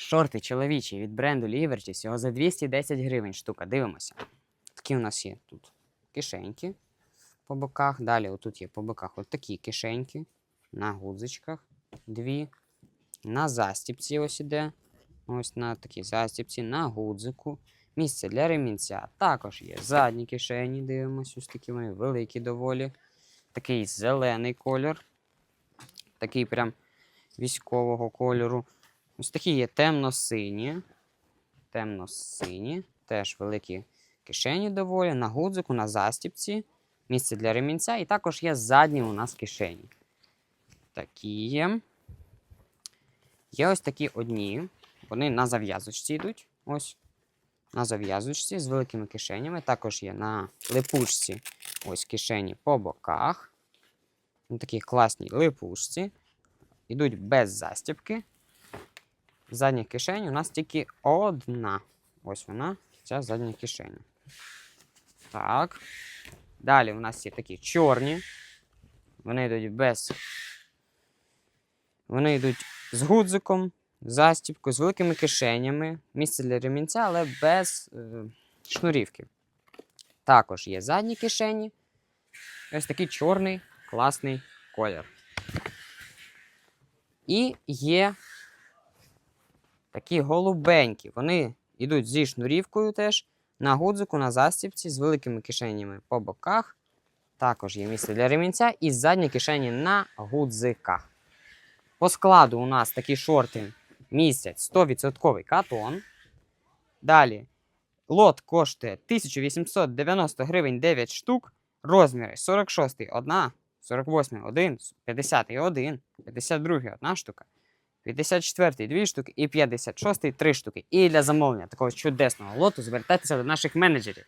Шорти чоловічі від бренду Liberty всього за 210 гривень штука. Дивимося. Такі у нас є тут кишеньки по боках. Далі отут є по боках от такі кишеньки. На гудзичках. Дві. На застіпці ось іде. Ось на такій застіпці, на гудзику. Місце для ремінця. Також є задні кишені. Дивимося, ось такі вони великі доволі. Такий зелений колір. Такий прям військового кольору. Ось такі є темно-сині. Темно-сині. Теж великі кишені доволі. На гудзику, на застіпці. Місце для ремінця. І також є задні у нас кишені. Такі є. Є ось такі одні. Вони на зав'язочці йдуть. Ось. На зав'язочці з великими кишенями. Також є на липучці ось кишені по боках. На такій класній липучці. Йдуть без застібки. Задня кишень у нас тільки одна. Ось вона, ця задня кишеня. Так. Далі у нас є такі чорні. Вони йдуть без. Вони йдуть з гудзиком, застібкою, з великими кишенями. Місце для ремінця, але без е, шнурівки. Також є задні кишені. Ось такий чорний класний колір. І є такі голубенькі. Вони йдуть зі шнурівкою теж на гудзику, на застібці з великими кишенями по боках. Також є місце для ремінця і задні кишені на гудзиках. По складу у нас такі шорти містять 100% катон. Далі лот коштує 1890 гривень 9 штук. Розміри 46 1, 48 1, 50 1, 52 1 штука, 54 2 штуки і 56 3 штуки. І для замовлення такого чудесного лоту звертайтеся до наших менеджерів.